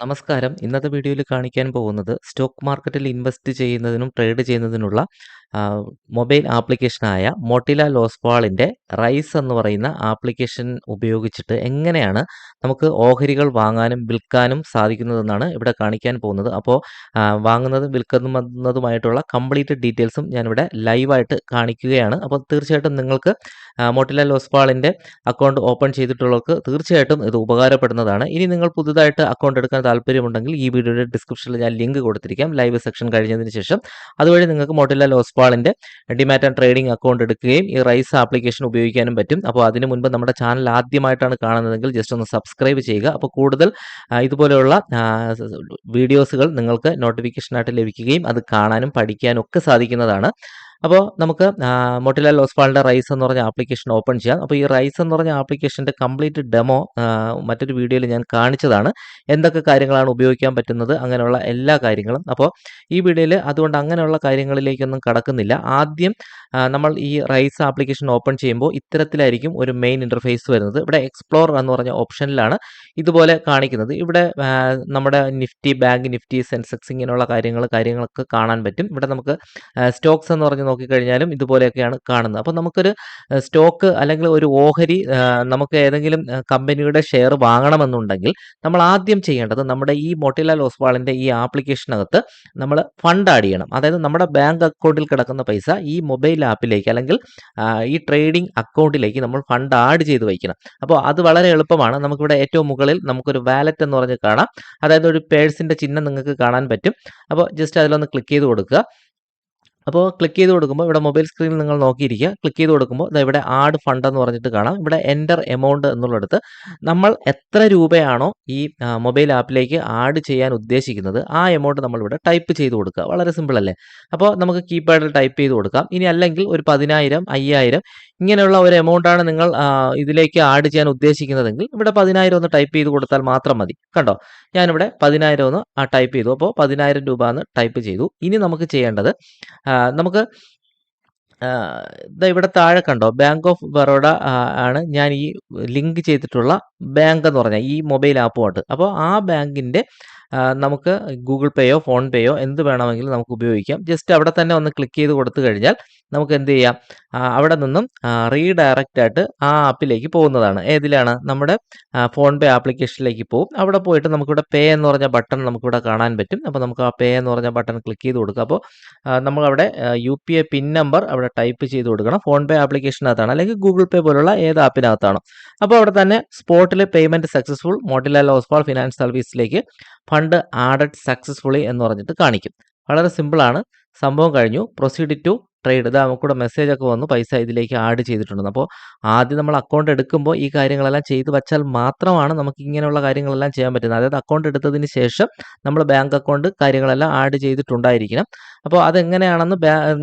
നമസ്കാരം. ഇന്നത്തെ വീഡിയോയിൽ കാണിക്കാൻ പോകുന്നത് സ്റ്റോക്ക് മാർക്കറ്റിൽ ഇൻവെസ്റ്റ് ചെയ്യുന്നതിനും ട്രേഡ് ചെയ്യുന്നതിനുള്ള മൊബൈൽ ആപ്ലിക്കേഷനായ മോട്ടില ലോസ്പാളിന്റെ റൈസ് എന്ന് പറയുന്ന ആപ്ലിക്കേഷൻ ഉപയോഗിച്ചിട്ട് എങ്ങനെയാണ് നമുക്ക് ഓഹരികൾ വാങ്ങാനും വിൽക്കാനും സാധിക്കുന്നതെന്നാണ് ഇവിടെ കാണിക്കാൻ പോകുന്നത്. അപ്പോൾ വാങ്ങുന്നതും വിൽക്കുന്നതുമായിട്ടുള്ള കംപ്ലീറ്റ് ഡീറ്റെയിൽസും ഞാനിവിടെ ലൈവായിട്ട് കാണിക്കുകയാണ്. അപ്പോൾ തീർച്ചയായിട്ടും നിങ്ങൾക്ക് മോട്ടില ലോസ്പാളിന്റെ അക്കൗണ്ട് ഓപ്പൺ ചെയ്തിട്ടുള്ളവർക്ക് തീർച്ചയായിട്ടും ഇത് ഉപകാരപ്പെടുന്നതാണ്. ഇനി നിങ്ങൾ പുതുതായിട്ട് അക്കൗണ്ട് എടുക്കാൻ താല്പര്യമുണ്ടെങ്കിൽ ഈ വീഡിയോയുടെ ഡിസ്ക്രിപ്ഷനിൽ ഞാൻ ലിങ്ക് കൊടുത്തിരിക്കാം. ലൈവ് സെക്ഷൻ കഴിഞ്ഞതിന് ശേഷം അതുവഴി നിങ്ങൾക്ക് മോട്ടില്ല ലോസ്പാളിന്റെ ഡിമാറ്റ് ആൻഡ് ട്രേഡിംഗ് അക്കൗണ്ട് എടുക്കുകയും ഈ റൈസ് ആപ്ലിക്കേഷൻ ഉപയോഗിക്കാനും പറ്റും. അപ്പോൾ അതിനു മുൻപ് നമ്മുടെ ചാനൽ ആദ്യമായിട്ടാണ് കാണുന്നതെങ്കിൽ ജസ്റ്റ് ഒന്ന് സബ്സ്ക്രൈബ് ചെയ്യുക. അപ്പോൾ കൂടുതൽ ഇതുപോലെയുള്ള വീഡിയോസുകൾ നിങ്ങൾക്ക് നോട്ടിഫിക്കേഷനായിട്ട് ലഭിക്കുകയും അത് കാണാനും പഠിക്കാനും ഒക്കെ സാധിക്കുന്നതാണ്. അപ്പോൾ നമുക്ക് മൊട്ടിലാൽ ഓസ്പാളിന്റെ റൈസ് എന്ന് പറഞ്ഞ ആപ്ലിക്കേഷൻ ഓപ്പൺ ചെയ്യാം. അപ്പോൾ ഈ റൈസ് എന്ന് പറഞ്ഞ ആപ്ലിക്കേഷന്റെ കംപ്ലീറ്റ് ഡെമോ മറ്റൊരു വീഡിയോയിൽ ഞാൻ കാണിച്ചതാണ്. എന്തൊക്കെ കാര്യങ്ങളാണ് ഉപയോഗിക്കാൻ പറ്റുന്നത് അങ്ങനെയുള്ള എല്ലാ കാര്യങ്ങളും. അപ്പോൾ ഈ വീഡിയോയിൽ അതുകൊണ്ട് അങ്ങനെയുള്ള കാര്യങ്ങളിലേക്കൊന്നും കടക്കുന്നില്ല. ആദ്യം നമ്മൾ ഈ റൈസ് ആപ്ലിക്കേഷൻ ഓപ്പൺ ചെയ്യുമ്പോൾ ഇത്തരത്തിലായിരിക്കും ഒരു മെയിൻ ഇന്റർഫേസ് വരുന്നത്. ഇവിടെ എക്സ്പ്ലോർ എന്ന് പറഞ്ഞ ഓപ്ഷനിലാണ് ഇതുപോലെ കാണിക്കുന്നത്. ഇവിടെ നമ്മുടെ നിഫ്റ്റി, ബാങ്ക് നിഫ്റ്റി, സെൻസെക്സ് ഇങ്ങനെയുള്ള കാര്യങ്ങൾ കാര്യങ്ങളൊക്കെ കാണാൻ പറ്റും. ഇവിടെ നമുക്ക് സ്റ്റോക്സ് എന്ന് പറഞ്ഞ് നോക്കിക്കഴിഞ്ഞാലും ഇതുപോലെയൊക്കെയാണ് കാണുന്നത്. അപ്പോൾ നമുക്കൊരു സ്റ്റോക്ക് അല്ലെങ്കിൽ ഒരു ഓഹരി നമുക്ക് ഏതെങ്കിലും കമ്പനിയുടെ ഷെയർ വാങ്ങണമെന്നുണ്ടെങ്കിൽ നമ്മൾ ആദ്യം ചെയ്യേണ്ടത് നമ്മുടെ ഈ മൊട്ടിലാൽ ഓസ്വാളിന്റെ ഈ ആപ്ലിക്കേഷനകത്ത് നമ്മൾ ഫണ്ട് ആഡ് ചെയ്യണം. അതായത് നമ്മുടെ ബാങ്ക് അക്കൗണ്ടിൽ കിടക്കുന്ന പൈസ ഈ മൊബൈൽ ആപ്പിലേക്ക് അല്ലെങ്കിൽ ഈ ട്രേഡിംഗ് അക്കൗണ്ടിലേക്ക് നമ്മൾ ഫണ്ട് ആഡ് ചെയ്ത് വയ്ക്കണം. അപ്പോൾ അത് വളരെ എളുപ്പമാണ്. നമുക്കിവിടെ ഏറ്റവും മുകളിൽ നമുക്കൊരു വാലറ്റ് എന്ന് പറഞ്ഞ് കാണാം. അതായത് ഒരു പേഴ്സിന്റെ ചിഹ്നം നിങ്ങൾക്ക് കാണാൻ പറ്റും. അപ്പോൾ ജസ്റ്റ് അതിലൊന്ന് ക്ലിക്ക് ചെയ്ത് കൊടുക്കുക. അപ്പോൾ ക്ലിക്ക് ചെയ്ത് കൊടുക്കുമ്പോൾ ഇവിടെ മൊബൈൽ സ്ക്രീനിൽ നിങ്ങൾ നോക്കിയിരിക്കുക. ക്ലിക്ക് ചെയ്ത് കൊടുക്കുമ്പോൾ ഇതാ ഇവിടെ ആഡ് ഫണ്ട് എന്ന് പറഞ്ഞിട്ട് കാണാം. ഇവിടെ എന്റർ എമൗണ്ട് എന്നുള്ളടത്ത് നമ്മൾ എത്ര രൂപയാണോ ഈ മൊബൈൽ ആപ്പിലേക്ക് ആഡ് ചെയ്യാൻ ഉദ്ദേശിക്കുന്നത് ആ എമൗണ്ട് നമ്മളിവിടെ ടൈപ്പ് ചെയ്ത് കൊടുക്കുക. വളരെ സിമ്പിൾ അല്ലേ? അപ്പോൾ നമുക്ക് കീപാഡിൽ ടൈപ്പ് ചെയ്ത് കൊടുക്കാം. ഇനി അല്ലെങ്കിൽ ഒരു 10,000, 5,000 ഇങ്ങനെയുള്ള ഒരു എമൗണ്ടാണ് നിങ്ങൾ ഇതിലേക്ക് ആഡ് ചെയ്യാൻ ഉദ്ദേശിക്കുന്നതെങ്കിൽ ഇവിടെ പതിനായിരം ഒന്ന് ടൈപ്പ് ചെയ്ത് കൊടുത്താൽ മാത്രം മതി. കണ്ടോ? ഞാനിവിടെ പതിനായിരം ഒന്ന് ടൈപ്പ് ചെയ്തു. അപ്പോൾ പതിനായിരം രൂപ എന്ന് ടൈപ്പ് ചെയ്തു. ഇനി നമുക്ക് ചെയ്യേണ്ടത് നമുക്ക് ഇവിടെ താഴെ കണ്ടോ? ബാങ്ക് ഓഫ് ബറോഡ ആണ് ഞാൻ ഈ ലിങ്ക് ചെയ്തിട്ടുള്ള ബാങ്ക് എന്ന് പറഞ്ഞാൽ ഈ മൊബൈൽ ആപ്പുമായിട്ട്. അപ്പോൾ ആ ബാങ്കിന്റെ നമുക്ക് ഗൂഗിൾ പേയോ ഫോൺ പേയോ എന്ത് വേണമെങ്കിലും നമുക്ക് ഉപയോഗിക്കാം. ജസ്റ്റ് അവിടെ തന്നെ ഒന്ന് ക്ലിക്ക് ചെയ്ത് കൊടുത്തു കഴിഞ്ഞാൽ നമുക്ക് എന്ത് ചെയ്യാം? അവിടെ നിന്നും റീഡയറക്റ്റ് ആയിട്ട് ആ ആപ്പിലേക്ക് പോകുന്നതാണ്. ഏതിലാണ്? നമ്മുടെ ഫോൺ പേ ആപ്ലിക്കേഷനിലേക്ക് പോകും. അവിടെ പോയിട്ട് നമുക്കിവിടെ പേ എന്ന് പറഞ്ഞ ബട്ടൺ നമുക്കിവിടെ കാണാൻ പറ്റും. അപ്പോൾ നമുക്ക് ആ പേ എന്ന് പറഞ്ഞ ബട്ടൺ ക്ലിക്ക് ചെയ്ത് കൊടുക്കുക. അപ്പോൾ നമ്മളവിടെ U P I PIN number അവിടെ ടൈപ്പ് ചെയ്ത് കൊടുക്കണം. ഫോൺ പേ ആപ്ലിക്കേഷനകത്താണ് അല്ലെങ്കിൽ ഗൂഗിൾ പേ പോലുള്ള ഏത് ആപ്പിനകത്താണോ. അപ്പോൾ അവിടെ തന്നെ സ്പോട്ടിൽ payment successful Motilal Oswal finance സർവീസിലേക്ക് fund added successfully എന്ന് പറഞ്ഞിട്ട് കാണിക്കും. വളരെ സിമ്പിളാണ്. സംഭവം കഴിഞ്ഞു. പ്രൊസീഡ് ടു ട്രേഡ് ഇത് നമുക്കിവിടെ മെസ്സേജ് ഒക്കെ വന്നു. പൈസ ഇതിലേക്ക് ആഡ് ചെയ്തിട്ടുണ്ട് അപ്പോൾ ആദ്യം നമ്മൾ അക്കൗണ്ട് എടുക്കുമ്പോൾ ഈ കാര്യങ്ങളെല്ലാം ചെയ്തു വച്ചാൽ മാത്രമാണ് നമുക്ക് ഇങ്ങനെയുള്ള കാര്യങ്ങളെല്ലാം ചെയ്യാൻ പറ്റുന്നത്. അതായത് അക്കൗണ്ട് എടുത്തതിന് ശേഷം നമ്മൾ ബാങ്ക് അക്കൗണ്ട് കാര്യങ്ങളെല്ലാം ആഡ് ചെയ്തിട്ടുണ്ടായിരിക്കണം. അപ്പോൾ അതെങ്ങനെയാണെന്ന്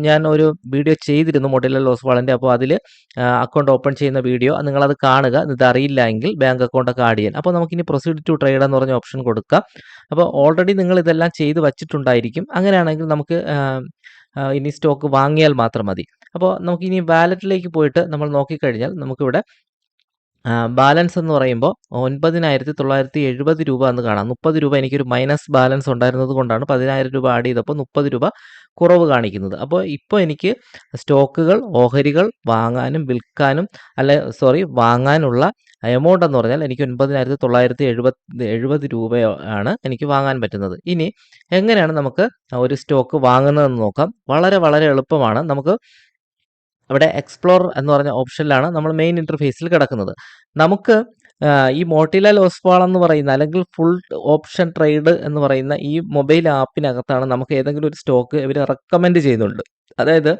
ഞാൻ ഒരു വീഡിയോ ചെയ്തിരുന്നു മൊട്ടില ലോസ് വാളിന്റെ അപ്പോൾ അതിൽ അക്കൗണ്ട് ഓപ്പൺ ചെയ്യുന്ന വീഡിയോ നിങ്ങളത് കാണുക. ഇത് അറിയില്ല എങ്കിൽ ബാങ്ക് അക്കൗണ്ട് ഒക്കെ ആഡ് ചെയ്യാൻ. അപ്പോൾ നമുക്കിനി പ്രൊസീഡ് ടു ട്രേഡ് എന്ന് പറഞ്ഞ ഓപ്ഷൻ കൊടുക്കാം. അപ്പോൾ ഓൾറെഡി നിങ്ങൾ ഇതെല്ലാം ചെയ്ത് വച്ചിട്ടുണ്ടായിരിക്കും. അങ്ങനെയാണെങ്കിൽ നമുക്ക് ഇനി സ്റ്റോക്ക് വാങ്ങിയാൽ മാത്രം മതി. അപ്പോൾ നമുക്ക് ഇനി വാലറ്റിലേക്ക് പോയിട്ട് നമ്മൾ നോക്കിക്കഴിഞ്ഞാൽ നമുക്കിവിടെ ബാലൻസ് എന്ന് പറയുമ്പോൾ 9,970 രൂപ എന്ന് കാണാം. 30 രൂപ എനിക്കൊരു മൈനസ് ബാലൻസ് ഉണ്ടായിരുന്നത് കൊണ്ടാണ് പതിനായിരം രൂപ ആഡ് ചെയ്തപ്പോൾ 30 രൂപ കുറവ് കാണിക്കുന്നത്. അപ്പോൾ ഇപ്പോൾ എനിക്ക് സ്റ്റോക്കുകൾ, ഓഹരികൾ വാങ്ങാനും വിൽക്കാനും അല്ലെ സോറി വാങ്ങാനുള്ള എമൗണ്ട് എന്ന് പറഞ്ഞാൽ എനിക്ക് ഒൻപതിനായിരത്തി തൊള്ളായിരത്തി എഴുപത്തി എഴുപത് രൂപയാണ് എനിക്ക് വാങ്ങാൻ പറ്റുന്നത്. ഇനി എങ്ങനെയാണ് നമുക്ക് ഒരു സ്റ്റോക്ക് വാങ്ങുന്നതെന്ന് നോക്കാം. വളരെ വളരെ എളുപ്പമാണ്. നമുക്ക് അവിടെ എക്സ്പ്ലോർ എന്ന് പറഞ്ഞ ഓപ്ഷനിലാണ് നമ്മൾ മെയിൻ ഇന്റർഫേസിൽ കിടക്കുന്നത്. നമുക്ക് ഈ മോട്ടില ലോസ്പാൾ എന്ന് പറയുന്ന അല്ലെങ്കിൽ ഫുൾ ഓപ്ഷൻ ട്രേഡ് എന്ന് പറയുന്ന ഈ മൊബൈൽ ആപ്പിനകത്താണ് നമുക്ക് ഏതെങ്കിലും ഒരു സ്റ്റോക്ക് ഇവർ റെക്കമെൻഡ് ചെയ്യുന്നുണ്ട്. അതായത്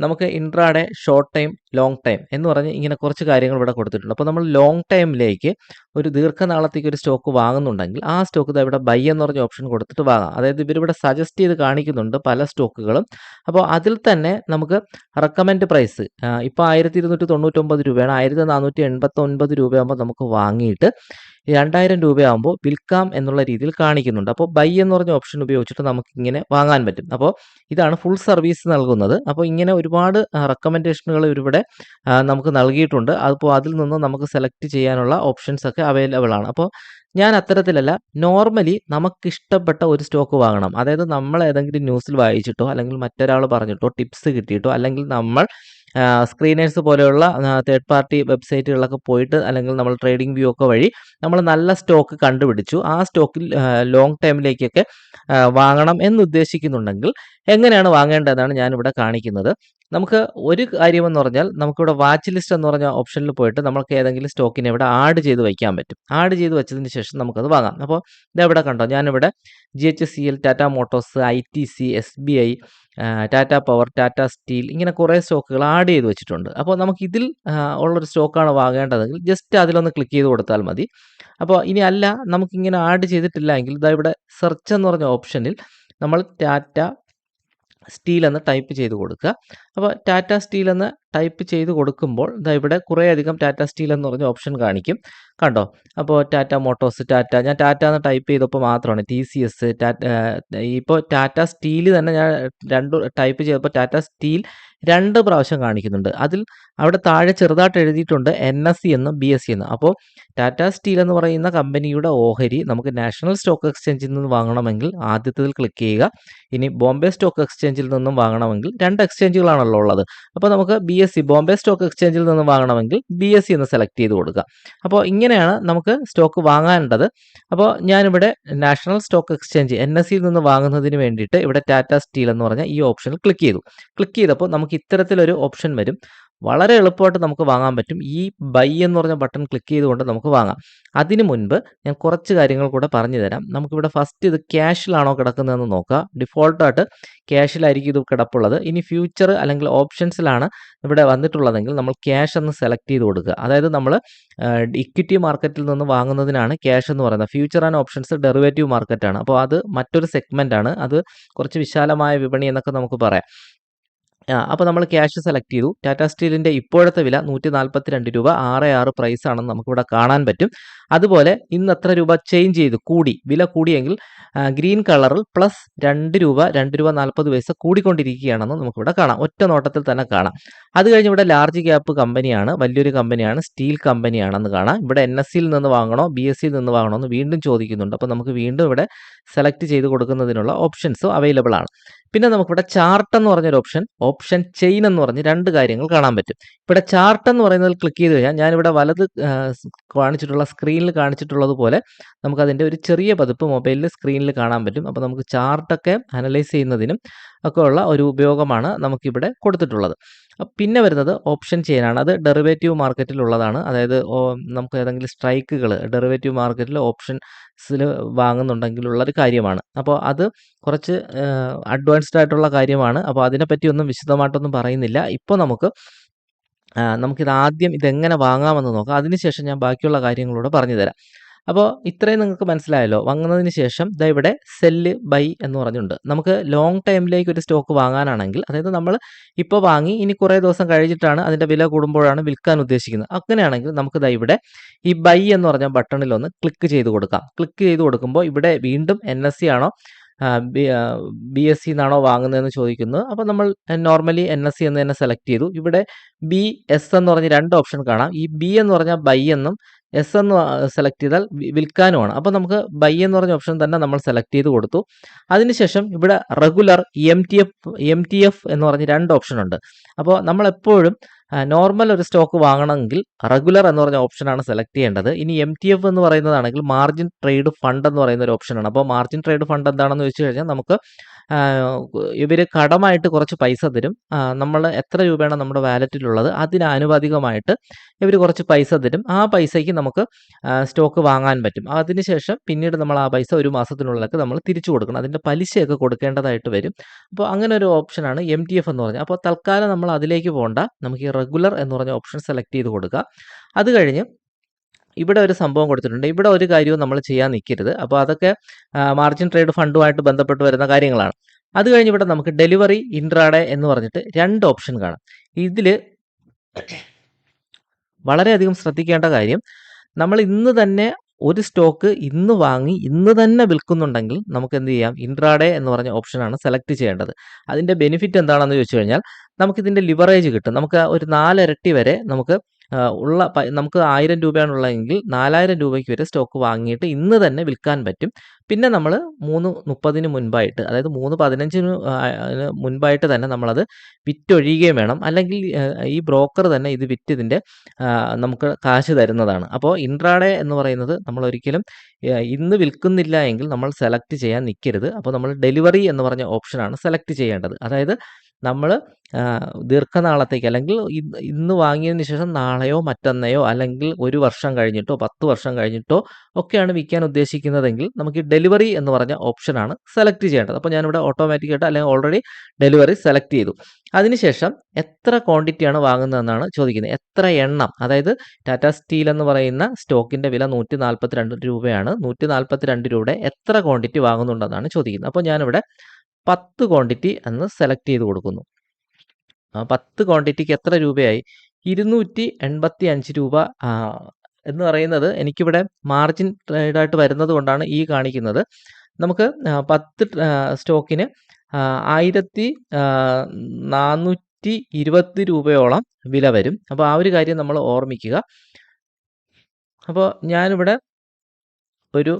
നമുക്ക് intraday, short time, long time എന്ന് പറഞ്ഞ് ഇങ്ങനെ കുറച്ച് കാര്യങ്ങൾ ഇവിടെ കൊടുത്തിട്ടുണ്ട്. അപ്പോൾ നമ്മൾ ലോങ് ടൈമിലേക്ക് ഒരു ദീർഘനാളത്തേക്ക് ഒരു സ്റ്റോക്ക് വാങ്ങുന്നുണ്ടെങ്കിൽ ആ സ്റ്റോക്ക് ഇവിടെ ബൈ എന്ന് പറഞ്ഞ ഓപ്ഷൻ കൊടുത്തിട്ട് വാങ്ങാം. അതായത് ഇവരിവിടെ സജസ്റ്റ് ചെയ്ത് കാണിക്കുന്നുണ്ട് പല സ്റ്റോക്കുകളും. അപ്പോൾ അതിൽ തന്നെ നമുക്ക് റെക്കമെൻഡ് പ്രൈസ് ഇപ്പോൾ ആയിരത്തി ഇരുന്നൂറ്റി തൊണ്ണൂറ്റൊമ്പത് രൂപയാണ്. 1,489 രൂപയാകുമ്പോൾ നമുക്ക് വാങ്ങിയിട്ട് 2,000 രൂപയാകുമ്പോൾ വിൽക്കാം എന്നുള്ള രീതിയിൽ കാണിക്കുന്നുണ്ട്. അപ്പോൾ ബൈ എന്ന് പറഞ്ഞ ഓപ്ഷൻ ഉപയോഗിച്ചിട്ട് നമുക്ക് ഇങ്ങനെ വാങ്ങാൻ പറ്റും. അപ്പോൾ ഇതാണ് ഫുൾ സർവീസ് നൽകുന്നത്. അപ്പോൾ ഇങ്ങനെ ഒരുപാട് റെക്കമെൻഡേഷനുകൾ ഇവിടെ നമുക്ക് നൽകിയിട്ടുണ്ട്. അപ്പോൾ അതിൽ നിന്ന് നമുക്ക് സെലക്ട് ചെയ്യാനുള്ള ഓപ്ഷൻസ് ഒക്കെ അവൈലബിൾ ആണ്. അപ്പോൾ ഞാൻ അത്തരത്തിലല്ല നോർമലി നമുക്ക് ഇഷ്ടപ്പെട്ട ഒരു സ്റ്റോക്ക് വാങ്ങണം അതായത് നമ്മൾ ഏതെങ്കിലും ന്യൂസിൽ വായിച്ചിട്ടോ അല്ലെങ്കിൽ മറ്റൊരാൾ പറഞ്ഞിട്ടോ ടിപ്സ് കിട്ടിയിട്ടോ അല്ലെങ്കിൽ നമ്മൾ സ്ക്രീനേഴ്സ് പോലെയുള്ള തേർഡ് പാർട്ടി വെബ്സൈറ്റുകളിലൊക്കെ പോയിട്ട് അല്ലെങ്കിൽ നമ്മൾ ട്രേഡിംഗ് വ്യൂ ഒക്കെ വഴി നമ്മൾ നല്ല സ്റ്റോക്ക് കണ്ടുപിടിച്ചു. ആ സ്റ്റോക്കിൽ ലോങ് ടൈമിലേക്കൊക്കെ വാങ്ങണം എന്ന് ഉദ്ദേശിക്കുന്നുണ്ടെങ്കിൽ എങ്ങനെയാണ് വാങ്ങേണ്ടതെന്നാണ് ഞാനിവിടെ കാണിക്കുന്നത്. നമുക്ക് ഒരു കാര്യം എന്ന് പറഞ്ഞാൽ നമുക്കിവിടെ വാച്ച് ലിസ്റ്റ് എന്ന് പറഞ്ഞ ഓപ്ഷനിൽ പോയിട്ട് നമുക്ക് ഏതെങ്കിലും സ്റ്റോക്കിനെ ഇവിടെ ആഡ് ചെയ്ത് വയ്ക്കാൻ പറ്റും. ആഡ് ചെയ്ത് വെച്ചതിന് ശേഷം നമുക്കത് വാങ്ങാം. അപ്പോൾ ഇതെവിടെ കണ്ടോ? ഞാനിവിടെ G H C L Tata Motors I T C S B I Tata Power Tata Steel ഇങ്ങനെ കുറേ സ്റ്റോക്കുകൾ ആഡ് ചെയ്ത് വെച്ചിട്ടുണ്ട്. അപ്പോൾ നമുക്ക് ഇതിൽ ഉള്ളൊരു സ്റ്റോക്കാണ് വാങ്ങേണ്ടതെങ്കിൽ ജസ്റ്റ് അതിലൊന്ന് ക്ലിക്ക് ചെയ്ത് കൊടുത്താൽ മതി. അപ്പോൾ ഇനി അല്ല നമുക്കിങ്ങനെ ആഡ് ചെയ്തിട്ടില്ല എങ്കിൽ ഇതാ ഇവിടെ സെർച്ച് എന്ന് പറഞ്ഞ ഓപ്ഷനിൽ നമ്മൾ ടാറ്റ സ്റ്റീൽ എന്ന് ടൈപ്പ് ചെയ്ത് കൊടുക്കുക. അപ്പോൾ ടാറ്റ സ്റ്റീൽ എന്ന് ടൈപ്പ് ചെയ്ത് കൊടുക്കുമ്പോൾ ഇതാ ഇവിടെ കുറേയധികം ടാറ്റ സ്റ്റീൽ എന്ന് പറഞ്ഞ ഓപ്ഷൻ കാണിക്കും. കണ്ടോ? അപ്പോൾ ടാറ്റ മോട്ടോസ് ടാറ്റ ഞാൻ ടാറ്റ എന്ന് ടൈപ്പ് ചെയ്തപ്പോൾ മാത്രമാണ് ടി സി എസ് ടാറ്റ ഇപ്പോൾ ടാറ്റ സ്റ്റീൽ തന്നെ ഞാൻ രണ്ട് ടൈപ്പ് ചെയ്തപ്പോൾ ടാറ്റ സ്റ്റീൽ രണ്ട് പ്രാവശ്യം കാണിക്കുന്നുണ്ട്. അതിൽ അവിടെ താഴെ ചെറുതായിട്ട് എഴുതിയിട്ടുണ്ട് എൻ എസ് സി എന്നും ബി എസ് സി എന്നും. അപ്പോൾ ടാറ്റ സ്റ്റീൽ എന്ന് പറയുന്ന കമ്പനിയുടെ ഓഹരി നമുക്ക് നാഷണൽ സ്റ്റോക്ക് എക്സ്ചേഞ്ചിൽ നിന്ന് വാങ്ങണമെങ്കിൽ ആദ്യത്തേതിൽ ക്ലിക്ക് ചെയ്യുക. ഇനി ബോംബെ സ്റ്റോക്ക് എക്സ്ചേഞ്ചിൽ നിന്നും വാങ്ങണമെങ്കിൽ രണ്ട് എക്സ്ചേഞ്ചുകളാണല്ലോ ഉള്ളത്. അപ്പോൾ നമുക്ക് B S C Bombay stock എക്സ്ചേഞ്ചിൽ നിന്ന് വാങ്ങണമെങ്കിൽ ബി എസ് സി എന്ന് സെലക്ട് ചെയ്ത് കൊടുക്കുക. അപ്പോൾ ഇങ്ങനെയാണ് നമുക്ക് സ്റ്റോക്ക് വാങ്ങാനുള്ളത് അപ്പോൾ ഞാനിവിടെ national stock exchange N S സിയിൽ നിന്ന് വാങ്ങുന്നതിന് വേണ്ടിയിട്ട് ഇവിടെ ടാറ്റ സ്റ്റീൽ എന്ന് പറഞ്ഞ ഈ ഓപ്ഷനിൽ ക്ലിക്ക് ചെയ്തു. ക്ലിക്ക് ചെയ്തപ്പോൾ നമുക്ക് ഇത്തരത്തിലൊരു ഓപ്ഷൻ വരും. വളരെ എളുപ്പമായിട്ട് നമുക്ക് വാങ്ങാൻ പറ്റും. ഈ ബൈ എന്ന് പറഞ്ഞ ബട്ടൺ ക്ലിക്ക് ചെയ്തുകൊണ്ട് നമുക്ക് വാങ്ങാം. അതിന് മുൻപ് ഞാൻ കുറച്ച് കാര്യങ്ങൾ കൂടെ പറഞ്ഞു തരാം. നമുക്കിവിടെ ഫസ്റ്റ് ഇത് ക്യാഷിലാണോ കിടക്കുന്നതെന്ന് നോക്കുക ഡിഫോൾട്ടായിട്ട് ക്യാഷിലായിരിക്കും ഇത് കിടപ്പുള്ളത്. ഇനി ഫ്യൂച്ചർ അല്ലെങ്കിൽ ഓപ്ഷൻസിലാണ് ഇവിടെ വന്നിട്ടുള്ളതെങ്കിൽ നമ്മൾ ക്യാഷ് എന്ന് സെലക്ട് ചെയ്ത് കൊടുക്കുക. അതായത് നമ്മൾ ഇക്വിറ്റി മാർക്കറ്റിൽ നിന്ന് വാങ്ങുന്നതിനാണ് ക്യാഷ് എന്ന് പറയുന്നത്. ഫ്യൂച്ചർ ആൻഡ് ഓപ്ഷൻസ് ഡെറിവേറ്റീവ് മാർക്കറ്റാണ് അപ്പോൾ അത് മറ്റൊരു സെഗ്മെന്റ് ആണ്. അത് കുറച്ച് വിശാലമായ വിപണി എന്നൊക്കെ നമുക്ക് പറയാം. അപ്പോൾ നമ്മൾ ക്യാഷ് സെലക്ട് ചെയ്തു. ടാറ്റ സ്റ്റീലിന്റെ ഇപ്പോഴത്തെ വില നൂറ്റി നാൽപ്പത്തി രണ്ട് രൂപ. ആറ് ആറ് പ്രൈസ് ആണെന്ന് നമുക്കിവിടെ കാണാൻ പറ്റും. അതുപോലെ ഇന്ന് എത്ര രൂപ ചേഞ്ച് ചെയ്തു? കൂടി. വില കൂടിയെങ്കിൽ ഗ്രീൻ കളറിൽ പ്ലസ് രണ്ട് രൂപ രണ്ട് രൂപ നാൽപ്പത് പൈസ കൂടിക്കൊണ്ടിരിക്കുകയാണെന്ന് നമുക്കിവിടെ കാണാം. ഒറ്റ നോട്ടത്തിൽ തന്നെ കാണാം. അത് കഴിഞ്ഞ് ഇവിടെ ലാർജ് ക്യാപ്പ് കമ്പനിയാണ് വലിയൊരു കമ്പനിയാണ് സ്റ്റീൽ കമ്പനിയാണെന്ന് കാണാം. ഇവിടെ എൻ എസ് സിയിൽ നിന്ന് വാങ്ങണോ ബി എസ് സിയിൽ നിന്ന് വാങ്ങണോ എന്ന് വീണ്ടും ചോദിക്കുന്നുണ്ട്. അപ്പോൾ നമുക്ക് വീണ്ടും ഇവിടെ സെലക്ട് ചെയ്ത് കൊടുക്കുന്നതിനുള്ള ഓപ്ഷൻസും അവൈലബിൾ ആണ്. പിന്നെ നമുക്കിവിടെ ചാർട്ട് എന്ന് പറഞ്ഞൊരു ഓപ്ഷൻ ഓപ്ഷൻ ചെയിൻ എന്ന് പറഞ്ഞ് രണ്ട് കാര്യങ്ങൾ കാണാൻ പറ്റും. ഇവിടെ ചാർട്ട് എന്ന് പറയുന്നതിൽ ക്ലിക്ക് ചെയ്ത് കഴിഞ്ഞാൽ ഞാനിവിടെ വലത് കാണിച്ചിട്ടുള്ള സ്ക്രീനിൽ കാണിച്ചിട്ടുള്ളത് പോലെ നമുക്കതിന്റെ ഒരു ചെറിയ പതിപ്പ് മൊബൈലിൽ സ്ക്രീനിൽ കാണാൻ പറ്റും. അപ്പോൾ നമുക്ക് ചാർട്ടൊക്കെ അനലൈസ് ചെയ്യുന്നതിനും ഒക്കെ ഉള്ള ഒരു ഉപയോഗമാണ് നമുക്കിവിടെ കൊടുത്തിട്ടുള്ളത്. പിന്നെ വരുന്നത് ഓപ്ഷൻ ചെയിനാണ് അത് ഡെറിവേറ്റീവ് മാർക്കറ്റിലുള്ളതാണ് അതായത് നമുക്ക് ഏതെങ്കിലും സ്ട്രൈക്കുകൾ ഡെറിവേറ്റീവ് മാർക്കറ്റിൽ ഓപ്ഷൻസിൽ വാങ്ങുന്നുണ്ടെങ്കിലുള്ള ഒരു കാര്യമാണ്. അപ്പോൾ അത് കുറച്ച് അഡ്വാൻസ്ഡ് ആയിട്ടുള്ള കാര്യമാണ്. അപ്പോൾ അതിനെപ്പറ്റി ഒന്നും വിശദമായിട്ടൊന്നും പറയുന്നില്ല. ഇപ്പോൾ നമുക്ക് നമുക്കിത് ആദ്യം ഇതെങ്ങനെ വാങ്ങാമെന്ന് നോക്കാം. അതിനുശേഷം ഞാൻ ബാക്കിയുള്ള കാര്യങ്ങളോട് പറഞ്ഞു തരാം അപ്പോൾ ഇത്രയും നിങ്ങൾക്ക് മനസ്സിലായല്ലോ. വാങ്ങുന്നതിന് ശേഷം ദാ ഇവിടെ സെല്ല് ബൈ എന്ന് പറഞ്ഞിട്ടുണ്ട് നമുക്ക് ലോങ് ടൈമിലേക്ക് ഒരു സ്റ്റോക്ക് വാങ്ങാനാണെങ്കിൽ അതായത് നമ്മൾ ഇപ്പോൾ വാങ്ങി ഇനി കുറേ ദിവസം കഴിഞ്ഞിട്ടാണ് അതിന്റെ വില കൂടുമ്പോഴാണ് വിൽക്കാൻ ഉദ്ദേശിക്കുന്നത്. അങ്ങനെയാണെങ്കിൽ നമുക്ക് ദാ ഇവിടെ ഈ ബൈ എന്ന് പറഞ്ഞ ബട്ടണിൽ ഒന്ന് ക്ലിക്ക് ചെയ്ത് കൊടുക്കാം. ക്ലിക്ക് ചെയ്ത് കൊടുക്കുമ്പോൾ ഇവിടെ വീണ്ടും എൻ ആണോ ബി എസ് സി എന്നാണോ വാങ്ങുന്നതെന്ന് ചോദിക്കുന്നു. അപ്പോൾ നമ്മൾ നോർമലി എൻ എസ് സി എന്ന് തന്നെ സെലക്ട് ചെയ്തു. ഇവിടെ ബി എസ് എന്ന് പറഞ്ഞ രണ്ട് ഓപ്ഷൻ കാണാം. ഈ ബി എന്ന് പറഞ്ഞാൽ ബൈ എന്നും എസ് എന്ന് സെലക്ട് ചെയ്താൽ വിൽക്കാനുമാണ്. അപ്പോൾ നമുക്ക് ബൈ എന്ന് പറഞ്ഞ ഓപ്ഷൻ തന്നെ നമ്മൾ സെലക്ട് ചെയ്ത് കൊടുത്തു. അതിനുശേഷം ഇവിടെ regular M T F M T F എന്ന് പറഞ്ഞ് രണ്ട് ഓപ്ഷൻ ഉണ്ട്. അപ്പോൾ നമ്മൾ എപ്പോഴും നോർമൽ ഒരു സ്റ്റോക്ക് വാങ്ങണമെങ്കിൽ റെഗുലർ എന്ന് പറഞ്ഞ ഓപ്ഷനാണ് സെലക്ട് ചെയ്യേണ്ടത്. ഇനി എം ടി എഫ് എന്ന് പറയുന്നതാണെങ്കിൽ മാർജിൻ ട്രേഡ് ഫണ്ട് എന്ന് പറയുന്ന ഒരു ഓപ്ഷനാണ് അപ്പോൾ മാർജിൻ ട്രേഡ് ഫണ്ട് എന്താണെന്ന് വെച്ച് കഴിഞ്ഞാൽ നമുക്ക് ഇവർ കടമായിട്ട് കുറച്ച് പൈസ തരും. നമ്മൾ എത്ര രൂപയാണ് നമ്മുടെ വാലറ്റിലുള്ളത് അതിന് ആനുപാതികമായിട്ട് ഇവർ കുറച്ച് പൈസ തരും. ആ പൈസയ്ക്ക് നമുക്ക് സ്റ്റോക്ക് വാങ്ങാൻ പറ്റും. അതിനുശേഷം പിന്നീട് നമ്മൾ ആ പൈസ ഒരു മാസത്തിനുള്ളിലൊക്കെ നമ്മൾ തിരിച്ചു കൊടുക്കണം. അതിന്റെ പലിശയൊക്കെ കൊടുക്കേണ്ടതായിട്ട് വരും. അപ്പോൾ അങ്ങനെ ഒരു ഓപ്ഷനാണ് എം ടി എഫ് എന്ന് പറഞ്ഞാൽ അപ്പോൾ തൽക്കാലം നമ്മൾ അതിലേക്ക് പോകണ്ട. നമുക്ക് ഈ റെഗുലർ എന്ന് പറഞ്ഞ ഓപ്ഷൻ സെലക്ട് ചെയ്ത് കൊടുക്കുക. അത് കഴിഞ്ഞ് ഇവിടെ ഒരു സംഭവം കൊടുത്തിട്ടുണ്ട്. ഇവിടെ ഒരു കാര്യവും നമ്മൾ ചെയ്യാൻ നിൽക്കരുത്. അപ്പോൾ അതൊക്കെ മാർജിൻ ട്രേഡ് ഫണ്ടുമായിട്ട് ബന്ധപ്പെട്ട് വരുന്ന കാര്യങ്ങളാണ്. അത് കഴിഞ്ഞ് ഇവിടെ നമുക്ക് ഡെലിവറി ഇൻട്രാഡേ എന്ന് പറഞ്ഞിട്ട് രണ്ട് ഓപ്ഷൻ കാണാം. ഇതിൽ വളരെയധികം ശ്രദ്ധിക്കേണ്ട കാര്യം നമ്മൾ ഇന്ന് തന്നെ ഒരു സ്റ്റോക്ക് ഇന്ന് വാങ്ങി ഇന്ന് തന്നെ വിൽക്കുന്നുണ്ടെങ്കിൽ നമുക്ക് എന്ത് ചെയ്യാം? ഇൻട്രാഡേ എന്ന് പറഞ്ഞ ഓപ്ഷനാണ് സെലക്ട് ചെയ്യേണ്ടത്. അതിന്റെ ബെനിഫിറ്റ് എന്താണെന്ന് ചോദിച്ചു കഴിഞ്ഞാൽ നമുക്കിതിന്റെ ലിവറേജ് കിട്ടും. നമുക്ക് ഒരു നാലിരട്ടി വരെ നമുക്ക് ഉള്ള നമുക്ക് ആയിരം രൂപയാണ് ഉള്ളതെങ്കിൽ നാലായിരം രൂപയ്ക്ക് വരെ സ്റ്റോക്ക് വാങ്ങിയിട്ട് ഇന്ന് തന്നെ വിൽക്കാൻ പറ്റും. പിന്നെ നമ്മൾ മൂന്ന് മുപ്പതിന് മുൻപായിട്ട് അതായത് മൂന്ന് പതിനഞ്ചിന് മുൻപായിട്ട് തന്നെ നമ്മളത് വിറ്റൊഴിയുകയും വേണം. അല്ലെങ്കിൽ ഈ ബ്രോക്കർ തന്നെ ഇത് വിറ്റ് ഇതിന്റെ നമുക്ക് കാശ് തരുന്നതാണ്. അപ്പോൾ ഇൻട്രാഡേ എന്ന് പറയുന്നത് നമ്മൾ ഒരിക്കലും ഇന്ന് വിൽക്കുന്നില്ല എങ്കിൽ നമ്മൾ സെലക്ട് ചെയ്യാൻ നിൽക്കരുത്. അപ്പോൾ നമ്മൾ ഡെലിവറി എന്ന് പറഞ്ഞ ഓപ്ഷനാണ് സെലക്ട് ചെയ്യേണ്ടത്. അതായത് നമ്മൾ ദീർഘനാളത്തേക്ക് അല്ലെങ്കിൽ ഇന്ന് വാങ്ങിയതിന് ശേഷം നാളെയോ മറ്റന്നയോ അല്ലെങ്കിൽ ഒരു വർഷം കഴിഞ്ഞിട്ടോ പത്ത് വർഷം കഴിഞ്ഞിട്ടോ ഒക്കെയാണ് വിൽക്കാൻ ഉദ്ദേശിക്കുന്നതെങ്കിൽ നമുക്ക് ഡെലിവറി എന്ന് പറഞ്ഞ ഓപ്ഷനാണ് സെലക്ട് ചെയ്യേണ്ടത്. അപ്പോൾ ഞാനിവിടെ ഓട്ടോമാറ്റിക്കായിട്ട് അല്ലെങ്കിൽ ഓൾറെഡി ഡെലിവറി സെലക്ട് ചെയ്തു. അതിനുശേഷം എത്ര ക്വാണ്ടിറ്റിയാണ് വാങ്ങുന്നതെന്നാണ് ചോദിക്കുന്നത്. എത്ര എണ്ണം അതായത് ടാറ്റ സ്റ്റീൽ എന്ന് പറയുന്ന സ്റ്റോക്കിന്റെ വില നൂറ്റി നാൽപ്പത്തി രണ്ട് രൂപയാണ്. നൂറ്റി നാൽപ്പത്തി രണ്ട് രൂപയുടെ എത്ര ക്വാണ്ടിറ്റി വാങ്ങുന്നുണ്ടെന്നാണ് ചോദിക്കുന്നത്. അപ്പോൾ ഞാനിവിടെ പത്ത് ക്വാണ്ടിറ്റി എന്ന് സെലക്ട് ചെയ്ത് കൊടുക്കുന്നു. ആ പത്ത് ക്വാണ്ടിറ്റിക്ക് എത്ര രൂപയായി? ഇരുന്നൂറ്റി എൺപത്തി അഞ്ച് രൂപ എന്ന് പറയുന്നത് എനിക്കിവിടെ മാർജിൻ ട്രേഡായിട്ട് വരുന്നത് കൊണ്ടാണ് ഈ കാണിക്കുന്നത്. നമുക്ക് പത്ത് സ്റ്റോക്കിന് ആയിരത്തി നാനൂറ്റി ഇരുപത്തി രൂപയോളം വില വരും. അപ്പോൾ ആ ഒരു കാര്യം നമ്മൾ ഓർമ്മിക്കുക. അപ്പോൾ ഞാനിവിടെ ഒരു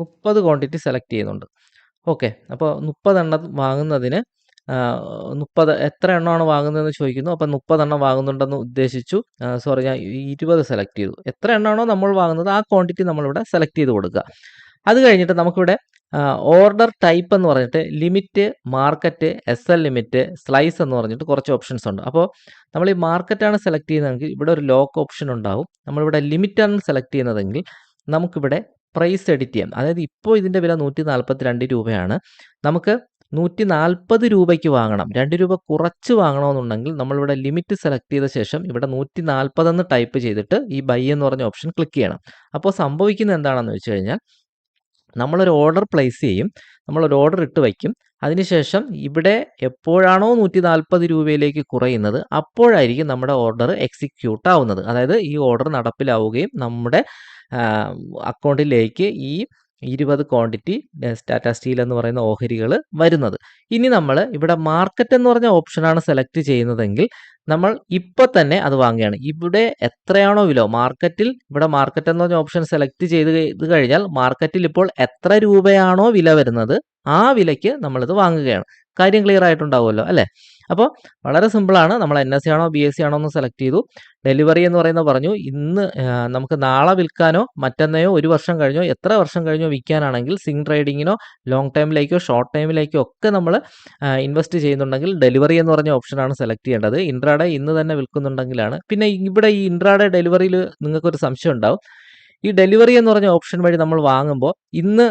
മുപ്പത് ക്വാണ്ടിറ്റി സെലക്ട് ചെയ്യുന്നുണ്ട്. ഓക്കെ അപ്പോൾ മുപ്പതെണ്ണം വാങ്ങുന്നതിന് മുപ്പത് എത്ര എണ്ണമാണ് വാങ്ങുന്നതെന്ന് ചോദിക്കുന്നു. അപ്പോൾ മുപ്പതെണ്ണം വാങ്ങുന്നുണ്ടെന്ന് ഉദ്ദേശിച്ചു. സോറി ഞാൻ ഇരുപത് സെലക്ട് ചെയ്തു. എത്ര എണ്ണമാണോ നമ്മൾ വാങ്ങുന്നത് ആ ക്വാണ്ടിറ്റി നമ്മളിവിടെ സെലക്ട് ചെയ്ത് കൊടുക്കുക. അത് കഴിഞ്ഞിട്ട് നമുക്കിവിടെ ഓർഡർ ടൈപ്പ് എന്ന് പറഞ്ഞിട്ട് limit market S L limit slice എന്ന് പറഞ്ഞിട്ട് കുറച്ച് ഓപ്ഷൻസ് ഉണ്ട്. അപ്പോൾ നമ്മൾ ഈ മാർക്കറ്റാണ് സെലക്ട് ചെയ്യുന്നതെങ്കിൽ ഇവിടെ ഒരു ലോക്ക് ഓപ്ഷൻ ഉണ്ടാവും. നമ്മളിവിടെ ലിമിറ്റാണ് സെലക്ട് ചെയ്യുന്നതെങ്കിൽ നമുക്കിവിടെ പ്രൈസ് എഡിറ്റ് ചെയ്യാം. അതായത് ഇപ്പോൾ ഇതിന്റെ വില നൂറ്റി നാൽപ്പത്തി രണ്ട് രൂപയാണ്. നമുക്ക് നൂറ്റി നാൽപ്പത് രൂപയ്ക്ക് വാങ്ങണം. രണ്ട് രൂപ കുറച്ച് വാങ്ങണമെന്നുണ്ടെങ്കിൽ നമ്മളിവിടെ ലിമിറ്റ് സെലക്ട് ചെയ്ത ശേഷം ഇവിടെ നൂറ്റി നാൽപ്പതെന്ന് ടൈപ്പ് ചെയ്തിട്ട് ഈ ബൈ എന്ന് പറഞ്ഞ ഓപ്ഷൻ ക്ലിക്ക് ചെയ്യണം. അപ്പോൾ സംഭവിക്കുന്നത് എന്താണെന്ന് വെച്ച് കഴിഞ്ഞാൽ നമ്മളൊരു ഓർഡർ പ്ലേസ് ചെയ്യും. നമ്മളൊരു ഓർഡർ ഇട്ട് വയ്ക്കും. അതിനുശേഷം ഇവിടെ എപ്പോഴാണോ നൂറ്റി നാൽപ്പത് രൂപയിലേക്ക് കുറയുന്നത് അപ്പോഴായിരിക്കും നമ്മുടെ ഓർഡർ എക്സിക്യൂട്ട് ആവുന്നത്. അതായത് ഈ ഓർഡർ നടപ്പിലാവുകയും നമ്മുടെ അക്കൗണ്ടിലേക്ക് ഈ ഇരുപത് ക്വാണ്ടിറ്റി ടാറ്റ സ്റ്റീൽ എന്ന് പറയുന്ന ഓഹരികൾ വരുന്നത്. ഇനി നമ്മൾ ഇവിടെ മാർക്കറ്റ് എന്ന് പറഞ്ഞ ഓപ്ഷനാണ് സെലക്ട് ചെയ്യുന്നതെങ്കിൽ നമ്മൾ ഇപ്പോൾ തന്നെ അത് വാങ്ങുകയാണ്. ഇവിടെ എത്രയാണോ വില. മാർക്കറ്റിൽ ഇവിടെ മാർക്കറ്റ് എന്ന് പറഞ്ഞ ഓപ്ഷൻ സെലക്ട് ചെയ്ത് ചെയ്ത് കഴിഞ്ഞാൽ മാർക്കറ്റിൽ ഇപ്പോൾ എത്ര രൂപയാണോ വില വരുന്നത് ആ വിലയ്ക്ക് നമ്മളിത് വാങ്ങുകയാണ്. കാര്യം ക്ലിയർ ആയിട്ടുണ്ടാവുമല്ലോ അല്ലേ? അപ്പോൾ വളരെ സിമ്പിളാണ് നമ്മൾ എൻ എസ് സി ആണോ ബി എസ് സി ആണോ എന്ന് സെലക്ട് ചെയ്തു. ഡെലിവറി എന്ന് പറയുന്നത് പറഞ്ഞു ഇന്ന് നമുക്ക് നാളെ വിൽക്കാനോ മറ്റന്നയോ ഒരു വർഷം കഴിഞ്ഞോ എത്ര വർഷം കഴിഞ്ഞോ വിൽക്കാനാണെങ്കിൽ സിങ് ട്രേഡിങ്ങിനോ ലോങ് ടൈമിലേക്കോ ഷോർട്ട് ടൈമിലേക്കോ ഒക്കെ നമ്മൾ ഇൻവെസ്റ്റ് ചെയ്യുന്നുണ്ടെങ്കിൽ ഡെലിവറി എന്ന് പറഞ്ഞ ഓപ്ഷനാണ് സെലക്ട് ചെയ്യേണ്ടത്. ഇൻട്രാഡേ ഇന്ന് തന്നെ വിൽക്കുന്നുണ്ടെങ്കിലാണ്. പിന്നെ ഇവിടെ ഈ ഇൻട്രാഡേ ഡെലിവറിയിൽ നിങ്ങൾക്കൊരു സംശയം ഉണ്ടാവും. ഈ ഡെലിവറി എന്ന് പറഞ്ഞ ഓപ്ഷൻ വഴി നമ്മൾ വാങ്ങുമ്പോൾ ഇന്ന്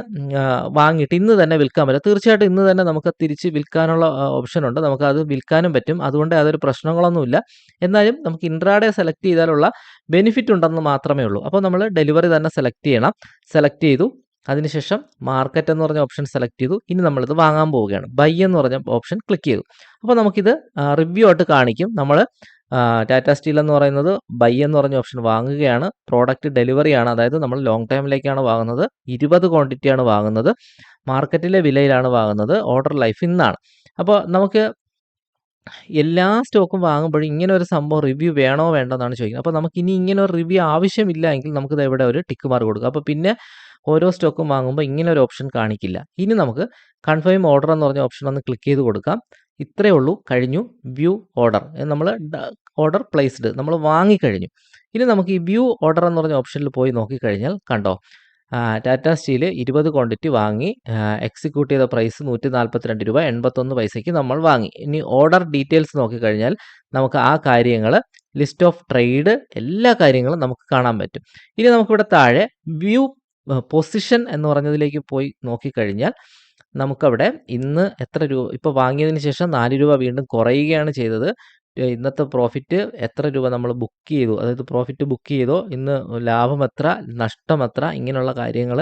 വാങ്ങിയിട്ട് ഇന്ന് തന്നെ വിൽക്കാൻ പറ്റും. തീർച്ചയായിട്ടും ഇന്ന് തന്നെ നമുക്ക് തിരിച്ച് വിൽക്കാനുള്ള ഓപ്ഷൻ ഉണ്ട്. നമുക്ക് അത് വിൽക്കാനും പറ്റും. അതുകൊണ്ട് അതൊരു പ്രശ്നങ്ങളൊന്നുമില്ല. എന്നാലും നമുക്ക് ഇൻട്രാഡേ സെലക്ട് ചെയ്താലുള്ള ബെനിഫിറ്റ് ഉണ്ടെന്ന് മാത്രമേ ഉള്ളൂ. അപ്പോൾ നമ്മൾ ഡെലിവറി തന്നെ സെലക്ട് ചെയ്യണം. സെലക്ട് ചെയ്തു. അതിനുശേഷം മാർക്കറ്റ് എന്ന് പറഞ്ഞ ഓപ്ഷൻ സെലക്ട് ചെയ്തു. ഇനി നമ്മളിത് വാങ്ങാൻ പോവുകയാണ്. ബൈ എന്ന് പറഞ്ഞ ഓപ്ഷൻ ക്ലിക്ക് ചെയ്തു. അപ്പോൾ നമുക്കിത് റിവ്യൂ ആയിട്ട് കാണിക്കും. നമ്മൾ ടാറ്റ സ്റ്റീൽ എന്ന് പറയുന്നത് ബൈ എന്ന് പറഞ്ഞ ഓപ്ഷൻ വാങ്ങുകയാണ്. പ്രോഡക്റ്റ് ഡെലിവറി ആണ്. അതായത് നമ്മൾ ലോങ് ടൈമിലേക്കാണ് വാങ്ങുന്നത്. ഇരുപത് ക്വാണ്ടിറ്റിയാണ് വാങ്ങുന്നത്. മാർക്കറ്റിലെ വിലയിലാണ് വാങ്ങുന്നത്. ഓർഡർ ലൈഫ് ഇന്നാണ്. അപ്പോൾ നമുക്ക് എല്ലാ സ്റ്റോക്കും വാങ്ങുമ്പോഴും ഇങ്ങനെ ഒരു സംഭവം റിവ്യൂ വേണോ വേണ്ടോ എന്നാണ് ചോദിക്കുന്നത്. അപ്പോൾ നമുക്ക് ഇനി ഇങ്ങനെ ഒരു റിവ്യൂ ആവശ്യമില്ല എങ്കിൽ നമുക്കിത് ഇവിടെ ഒരു ടിക്ക് മാർക്ക് കൊടുക്കുക അപ്പോൾ പിന്നെ ഓരോ സ്റ്റോക്കും വാങ്ങുമ്പോൾ ഇങ്ങനെ ഒരു ഓപ്ഷൻ കാണിക്കില്ല. ഇനി നമുക്ക് കൺഫേം ഓർഡർ എന്ന് പറഞ്ഞ ഓപ്ഷൻ ഒന്ന് ക്ലിക്ക് ചെയ്ത് കൊടുക്കാം. ഇത്രയേ ഉള്ളൂ. കഴിഞ്ഞു. View order. നമ്മൾ ഓർഡർ പ്ലേസ്ഡ്. നമ്മൾ വാങ്ങിക്കഴിഞ്ഞു. ഇനി നമുക്ക് ഈ വ്യൂ ഓർഡർ എന്ന് പറഞ്ഞ ഓപ്ഷനിൽ പോയി നോക്കിക്കഴിഞ്ഞാൽ കണ്ടോ ടാറ്റ സ്റ്റീൽ ഇരുപത് ക്വാണ്ടിറ്റി വാങ്ങി എക്സിക്യൂട്ട് ചെയ്ത പ്രൈസ് നൂറ്റി നാൽപ്പത്തിരണ്ട് രൂപ എൺപത്തൊന്ന് പൈസയ്ക്ക് നമ്മൾ വാങ്ങി. ഇനി ഓർഡർ ഡീറ്റെയിൽസ് നോക്കിക്കഴിഞ്ഞാൽ നമുക്ക് ആ കാര്യങ്ങൾ ലിസ്റ്റ് ഓഫ് ട്രേഡ് എല്ലാ കാര്യങ്ങളും നമുക്ക് കാണാൻ പറ്റും. ഇനി നമുക്കിവിടെ താഴെ വ്യൂ പൊസിഷൻ എന്ന് പറഞ്ഞതിലേക്ക് പോയി നോക്കിക്കഴിഞ്ഞാൽ നമുക്കവിടെ ഇന്ന് എത്ര രൂപ ഇപ്പോൾ വാങ്ങിയതിന് ശേഷം നാല് രൂപ വീണ്ടും കുറയുകയാണ് ചെയ്തത്. ഇന്നത്തെ പ്രോഫിറ്റ് എത്ര രൂപ നമ്മൾ ബുക്ക് ചെയ്തു അതായത് പ്രോഫിറ്റ് ബുക്ക് ചെയ്തോ ഇന്ന് ലാഭം എത്ര നഷ്ടം എത്ര ഇങ്ങനെയുള്ള കാര്യങ്ങൾ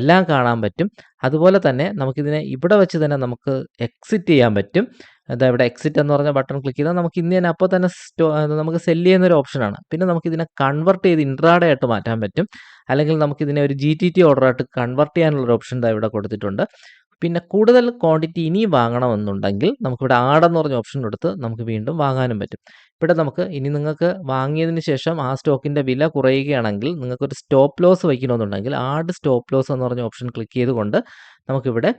എല്ലാം കാണാൻ പറ്റും. അതുപോലെ തന്നെ നമുക്കിതിനെ ഇവിടെ വെച്ച് തന്നെ നമുക്ക് എക്സിറ്റ് ചെയ്യാൻ പറ്റും. അതാ ഇവിടെ എക്സിറ്റ് എന്ന് പറഞ്ഞ ബട്ടൺ ക്ലിക്ക് ചെയ്താൽ നമുക്ക് ഇന്ന് തന്നെ അപ്പോൾ തന്നെ സ്റ്റോ നമുക്ക് സെൽ ചെയ്യുന്ന ഒരു ഓപ്ഷനാണ് പിന്നെ നമുക്ക് ഇതിനെ കൺവെർട്ട് ചെയ്ത് ഇൻട്രാഡേ ആയിട്ട് മാറ്റാൻ പറ്റും. അല്ലെങ്കിൽ നമുക്കിതിനെ ഒരു ജി ടി ടി ഓർഡറായിട്ട് കൺവെർട്ട് ചെയ്യാനുള്ള ഒരു ഓപ്ഷൻ ഇവിടെ കൊടുത്തിട്ടുണ്ട്. പിന്നെ കൂടുതൽ ക്വാണ്ടിറ്റി ഇനിയും വാങ്ങണമെന്നുണ്ടെങ്കിൽ നമുക്കിവിടെ ആടെന്ന് പറഞ്ഞ ഓപ്ഷൻ എടുത്ത് നമുക്ക് വീണ്ടും വാങ്ങാനും പറ്റും. ഇവിടെ നമുക്ക് ഇനി നിങ്ങൾക്ക് വാങ്ങിയതിന് ശേഷം ആ സ്റ്റോക്കിന്റെ വില കുറയുകയാണെങ്കിൽ നിങ്ങൾക്കൊരു സ്റ്റോപ്പ് ലോസ് വയ്ക്കണമെന്നുണ്ടെങ്കിൽ ആഡ് സ്റ്റോപ്പ് ലോസ് എന്ന് പറഞ്ഞ ഓപ്ഷൻ ക്ലിക്ക് ചെയ്തുകൊണ്ട് നമുക്കിവിടെ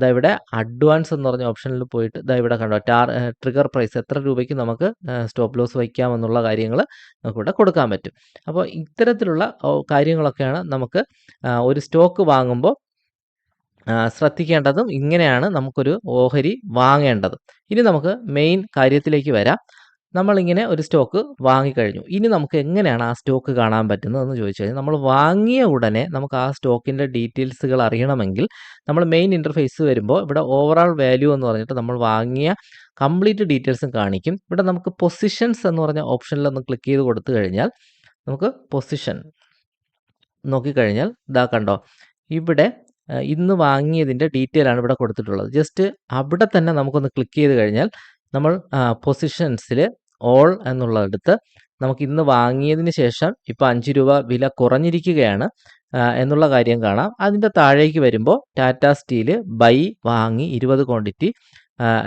ദാ ഇവിടെ അഡ്വാൻസ് എന്ന് പറഞ്ഞ ഓപ്ഷനിൽ പോയിട്ട് ഇതാ ഇവിടെ കണ്ടോ ടാർ ട്രിഗർ പ്രൈസ് എത്ര രൂപയ്ക്ക് നമുക്ക് സ്റ്റോപ്പ് ലോസ് വയ്ക്കാമെന്നുള്ള കാര്യങ്ങൾ നമുക്കിവിടെ കൊടുക്കാൻ പറ്റും. അപ്പോൾ ഇത്തരത്തിലുള്ള കാര്യങ്ങളൊക്കെയാണ് നമുക്ക് ഒരു സ്റ്റോക്ക് വാങ്ങുമ്പോൾ ശ്രദ്ധിക്കേണ്ടതും ഇങ്ങനെയാണ് നമുക്കൊരു ഓഹരി വാങ്ങേണ്ടത്. ഇനി നമുക്ക് മെയിൻ കാര്യത്തിലേക്ക് വരാം. നമ്മളിങ്ങനെ ഒരു സ്റ്റോക്ക് വാങ്ങിക്കഴിഞ്ഞു. ഇനി നമുക്ക് എങ്ങനെയാണ് ആ സ്റ്റോക്ക് കാണാൻ പറ്റുന്നതെന്ന് ചോദിച്ചു കഴിഞ്ഞാൽ നമ്മൾ വാങ്ങിയ ഉടനെ നമുക്ക് ആ സ്റ്റോക്കിന്റെ ഡീറ്റെയിൽസുകൾ അറിയണമെങ്കിൽ നമ്മൾ മെയിൻ ഇന്റർഫേസ് വരുമ്പോൾ ഇവിടെ ഓവറോൾ വാല്യൂ എന്ന് പറഞ്ഞിട്ട് നമ്മൾ വാങ്ങിയ കംപ്ലീറ്റ് ഡീറ്റെയിൽസും കാണിക്കും. ഇവിടെ നമുക്ക് പൊസിഷൻസ് എന്ന് പറഞ്ഞ ഓപ്ഷനിൽ ഒന്ന് ക്ലിക്ക് ചെയ്ത് കൊടുത്തു കഴിഞ്ഞാൽ നമുക്ക് പൊസിഷൻ നോക്കിക്കഴിഞ്ഞാൽ ഇതാ കണ്ടോ ഇവിടെ ഇന്ന് വാങ്ങിയതിന്റെ ഡീറ്റെയിൽ ആണ് ഇവിടെ കൊടുത്തിട്ടുള്ളത്. ജസ്റ്റ് അവിടെ തന്നെ നമുക്കൊന്ന് ക്ലിക്ക് ചെയ്ത് കഴിഞ്ഞാൽ നമ്മൾ പൊസിഷൻസിൽ ഓൾ എന്നുള്ളടുത്ത് നമുക്ക് ഇന്ന് വാങ്ങിയതിന് ശേഷം ഇപ്പോൾ അഞ്ച് രൂപ വില കുറഞ്ഞിരിക്കുകയാണ് എന്നുള്ള കാര്യം കാണാം. അതിന്റെ താഴേക്ക് വരുമ്പോൾ ടാറ്റ സ്റ്റീൽ ബൈ വാങ്ങി ഇരുപത് ക്വാണ്ടിറ്റി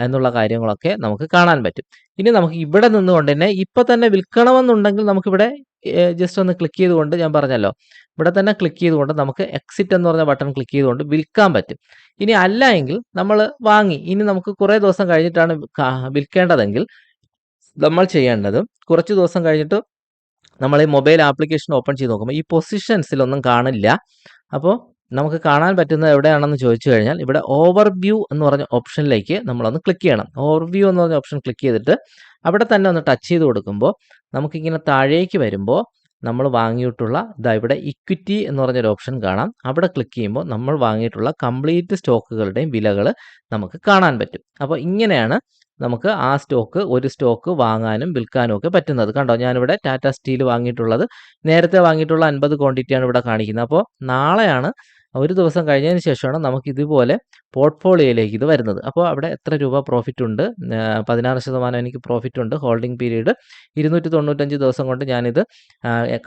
എന്നുള്ള കാര്യങ്ങളൊക്കെ നമുക്ക് കാണാൻ പറ്റും. ഇനി നമുക്ക് ഇവിടെ നിന്നുകൊണ്ട് തന്നെ ഇപ്പം തന്നെ വിൽക്കണമെന്നുണ്ടെങ്കിൽ നമുക്കിവിടെ ജസ്റ്റ് ഒന്ന് ക്ലിക്ക് ചെയ്തുകൊണ്ട് ഞാൻ പറഞ്ഞല്ലോ. ഇവിടെ തന്നെ ക്ലിക്ക് ചെയ്തുകൊണ്ട് നമുക്ക് എക്സിറ്റ് എന്ന് പറഞ്ഞ ബട്ടൺ ക്ലിക്ക് ചെയ്തുകൊണ്ട് വിൽക്കാൻ പറ്റും. ഇനി അല്ല എങ്കിൽ നമ്മൾ വാങ്ങി. ഇനി നമുക്ക് കുറേ ദിവസം കഴിഞ്ഞിട്ടാണ് വിൽക്കേണ്ടതെങ്കിൽ നമ്മൾ ചെയ്യേണ്ടത് കുറച്ച് ദിവസം കഴിഞ്ഞിട്ട് നമ്മൾ ഈ മൊബൈൽ ആപ്ലിക്കേഷൻ ഓപ്പൺ ചെയ്ത് നോക്കുമ്പോൾ ഈ പൊസിഷൻസിലൊന്നും കാണില്ല. അപ്പോൾ നമുക്ക് കാണാൻ പറ്റുന്നത് എവിടെയാണെന്ന് ചോദിച്ചു കഴിഞ്ഞാൽ ഇവിടെ ഓവർ വ്യൂ എന്ന് പറഞ്ഞ ഓപ്ഷനിലേക്ക് നമ്മളൊന്ന് ക്ലിക്ക് ചെയ്യണം. ഓവർ വ്യൂ എന്ന് പറഞ്ഞ ഓപ്ഷൻ ക്ലിക്ക് ചെയ്തിട്ട് അവിടെ തന്നെ ഒന്ന് ടച്ച് ചെയ്ത് കൊടുക്കുമ്പോൾ നമുക്കിങ്ങനെ താഴേക്ക് വരുമ്പോൾ നമ്മൾ വാങ്ങിയിട്ടുള്ള ഇതാ ഇവിടെ ഇക്വിറ്റി എന്ന് പറഞ്ഞൊരു ഓപ്ഷൻ കാണാം. അവിടെ ക്ലിക്ക് ചെയ്യുമ്പോൾ നമ്മൾ വാങ്ങിയിട്ടുള്ള കംപ്ലീറ്റ് സ്റ്റോക്കുകളുടെയും വിലകൾ നമുക്ക് കാണാൻ പറ്റും. അപ്പോൾ ഇങ്ങനെയാണ് നമുക്ക് ആ സ്റ്റോക്ക് ഒരു സ്റ്റോക്ക് വാങ്ങാനും വിൽക്കാനും ഒക്കെ പറ്റുന്നത്. കണ്ടോ? ഞാനിവിടെ ടാറ്റ സ്റ്റീൽ വാങ്ങിയിട്ടുള്ളത്. നേരത്തെ വാങ്ങിയിട്ടുള്ള അൻപത് ക്വാണ്ടിറ്റിയാണ് ഇവിടെ കാണിക്കുന്നത്. അപ്പോൾ നാളെയാണ് ഒരു ദിവസം കഴിഞ്ഞതിന് ശേഷമാണ് നമുക്ക് ഇതുപോലെ പോർട്ട്ഫോളിയോയിലേക്ക് ഇത് വരുന്നത്. അപ്പോൾ അവിടെ എത്ര രൂപ പ്രോഫിറ്റ് ഉണ്ട്? പതിനാറ് ശതമാനം എനിക്ക് പ്രോഫിറ്റ് ഉണ്ട്. ഹോൾഡിംഗ് പീരീഡ് ഇരുന്നൂറ്റി തൊണ്ണൂറ്റഞ്ച് ദിവസം കൊണ്ട് ഞാനിത്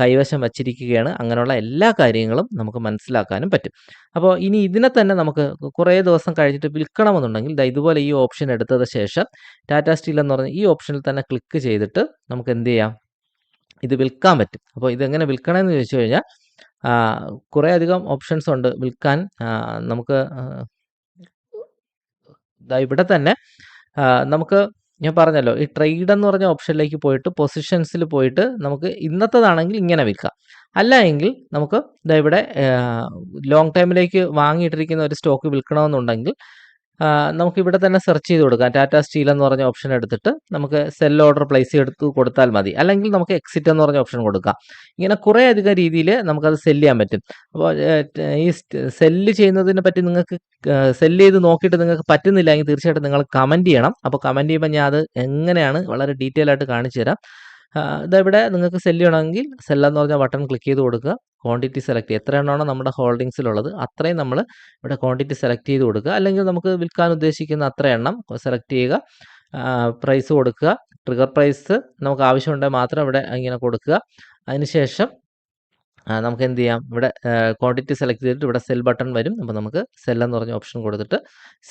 കൈവശം വച്ചിരിക്കുകയാണ്. അങ്ങനെയുള്ള എല്ലാ കാര്യങ്ങളും നമുക്ക് മനസ്സിലാക്കാനും പറ്റും. അപ്പോൾ ഇനി ഇതിനെ തന്നെ നമുക്ക് കുറേ ദിവസം കഴിഞ്ഞിട്ട് വിൽക്കണമെന്നുണ്ടെങ്കിൽ ഇതുപോലെ ഈ ഓപ്ഷൻ എടുത്തത് ശേഷം ടാറ്റാ സ്റ്റീൽ എന്ന് പറഞ്ഞ ഈ ഓപ്ഷനിൽ തന്നെ ക്ലിക്ക് ചെയ്തിട്ട് നമുക്ക് എന്ത് ചെയ്യാം? ഇത് വിൽക്കാൻ പറ്റും. അപ്പോൾ ഇതെങ്ങനെ വിൽക്കണമെന്ന് ചോദിച്ചു കഴിഞ്ഞാൽ കുറേ അധികം ഓപ്ഷൻസ് ഉണ്ട്. വിൽക്കാൻ നമുക്ക് ഇവിടെ തന്നെ നമുക്ക് ഞാൻ പറഞ്ഞല്ലോ ഈ ട്രേഡ് എന്ന് പറഞ്ഞ ഓപ്ഷനിലേക്ക് പോയിട്ട് പൊസിഷൻസിൽ പോയിട്ട് നമുക്ക് ഇന്നത്തേതാണെങ്കിൽ ഇങ്ങനെ വിൽക്കാം. അല്ല എങ്കിൽ നമുക്ക് ഇവിടെ ലോങ് ടൈമിലേക്ക് വാങ്ങിയിട്ടിരിക്കുന്ന ഒരു സ്റ്റോക്ക് വിൽക്കണമെന്നുണ്ടെങ്കിൽ നമുക്ക് ഇവിടെ തന്നെ സെർച്ച് ചെയ്ത് കൊടുക്കാം. ടാറ്റ സ്റ്റീൽ എന്ന് പറഞ്ഞ ഓപ്ഷൻ എടുത്തിട്ട് നമുക്ക് സെൽ ഓർഡർ പ്ലേസ് എടുത്ത് കൊടുത്താൽ മതി. അല്ലെങ്കിൽ നമുക്ക് എക്സിറ്റ് എന്ന് പറഞ്ഞ ഓപ്ഷൻ കൊടുക്കാം. ഇങ്ങനെ കുറേ അധികം രീതിയിൽ നമുക്കത് സെൽ ചെയ്യാൻ പറ്റും. അപ്പോൾ ഈ സെല്ല് ചെയ്യുന്നതിനെ പറ്റി നിങ്ങൾക്ക് സെല്ല് ചെയ്ത് നോക്കിയിട്ട് നിങ്ങൾക്ക് പറ്റുന്നില്ലെങ്കിൽ തീർച്ചയായിട്ടും നിങ്ങൾ കമന്റ് ചെയ്യണം. അപ്പോൾ കമന്റ് ചെയ്യുമ്പോൾ ഞാൻ അത് എങ്ങനെയാണ് വളരെ ഡീറ്റെയിൽ ആയിട്ട് കാണിച്ചു തരാം. ഇതവിടെ നിങ്ങൾക്ക് സെല്ല് ചെയ്യണമെങ്കിൽ സെല്ലെന്ന് പറഞ്ഞ ബട്ടൺ ക്ലിക്ക് ചെയ്ത് കൊടുക്കുക. ക്വാണ്ടിറ്റി സെലക്ട് ചെയ്യുക. എത്ര എണ്ണമാണോ നമ്മുടെ ഹോൾഡിങ്സിലുള്ളത് അത്രയും നമ്മൾ ഇവിടെ ക്വാണ്ടിറ്റി സെലക്ട് ചെയ്ത് കൊടുക്കുക. അല്ലെങ്കിൽ നമുക്ക് വിൽക്കാൻ ഉദ്ദേശിക്കുന്ന അത്ര എണ്ണം സെലക്ട് ചെയ്യുക പ്രൈസ് കൊടുക്കുക. ട്രിഗർ പ്രൈസ് നമുക്ക് ആവശ്യമുണ്ടെങ്കിൽ മാത്രം ഇവിടെ ഇങ്ങനെ കൊടുക്കുക. അതിനുശേഷം നമുക്ക് എന്ത് ചെയ്യാം ഇവിടെ ക്വാണ്ടിറ്റി സെലക്ട് ചെയ്തിട്ട് ഇവിടെ സെൽ ബട്ടൺ വരും. അപ്പോൾ നമുക്ക് സെൽ എന്ന് പറഞ്ഞ ഓപ്ഷൻ കൊടുത്തിട്ട്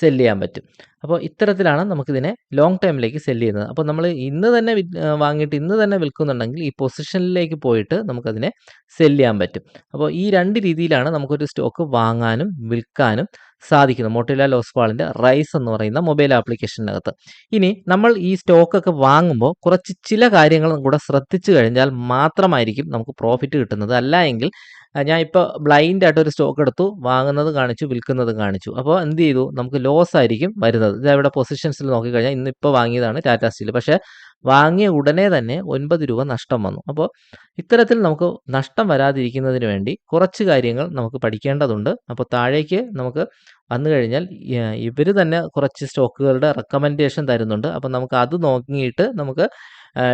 സെൽ ചെയ്യാൻ പറ്റും. അപ്പോൾ ഇത്തരത്തിലാണ് നമുക്കിതിനെ ലോങ് ടൈമിലേക്ക് സെൽ ചെയ്യുന്നത്. അപ്പോൾ നമ്മൾ ഇന്ന് തന്നെ വാങ്ങിയിട്ട് ഇന്ന് തന്നെ വിൽക്കുന്നുണ്ടെങ്കിൽ ഈ പൊസിഷനിലേക്ക് പോയിട്ട് നമുക്കതിനെ സെൽ ചെയ്യാൻ പറ്റും. അപ്പോൾ ഈ രണ്ട് രീതിയിലാണ് നമുക്കൊരു സ്റ്റോക്ക് വാങ്ങാനും വിൽക്കാനും സാധിക്കുന്നത് മോട്ടിലാൽ ഓസ്വാളിന്റെ റൈസ് എന്ന് പറയുന്ന മൊബൈൽ ആപ്ലിക്കേഷനകത്ത്. ഇനി നമ്മൾ ഈ സ്റ്റോക്കൊക്കെ വാങ്ങുമ്പോൾ കുറച്ച് ചില കാര്യങ്ങളും കൂടെ ശ്രദ്ധിച്ചു കഴിഞ്ഞാൽ മാത്രമായിരിക്കും നമുക്ക് പ്രോഫിറ്റ് കിട്ടുന്നത്. അല്ല ഞാൻ ഇപ്പോൾ ബ്ലൈൻഡ് ആയിട്ട് ഒരു സ്റ്റോക്ക് എടുത്തു വാങ്ങുന്നത് കാണിച്ചു വിൽക്കുന്നത് കാണിച്ചു. അപ്പോൾ എന്ത് ചെയ്തു? നമുക്ക് ലോസ് ആയിരിക്കും വരുന്നത്. ഇത് ഇവിടെ പൊസിഷൻസിൽ നോക്കിക്കഴിഞ്ഞാൽ ഇന്നിപ്പോൾ വാങ്ങിയതാണ് ടാറ്റ സ്റ്റീൽ പക്ഷേ വാങ്ങിയ ഉടനെ തന്നെ ഒൻപത് രൂപ നഷ്ടം വന്നു. അപ്പോൾ ഇത്തരത്തിൽ നമുക്ക് നഷ്ടം വരാതിരിക്കുന്നതിന് വേണ്ടി കുറച്ച് കാര്യങ്ങൾ നമുക്ക് പഠിക്കേണ്ടതുണ്ട്. അപ്പോൾ താഴേക്ക് നമുക്ക് വന്നു കഴിഞ്ഞാൽ ഇവർ തന്നെ കുറച്ച് സ്റ്റോക്കുകളുടെ റെക്കമെൻഡേഷൻ തരുന്നുണ്ട്. അപ്പോൾ നമുക്ക് അത് നോക്കിയിട്ട് നമുക്ക്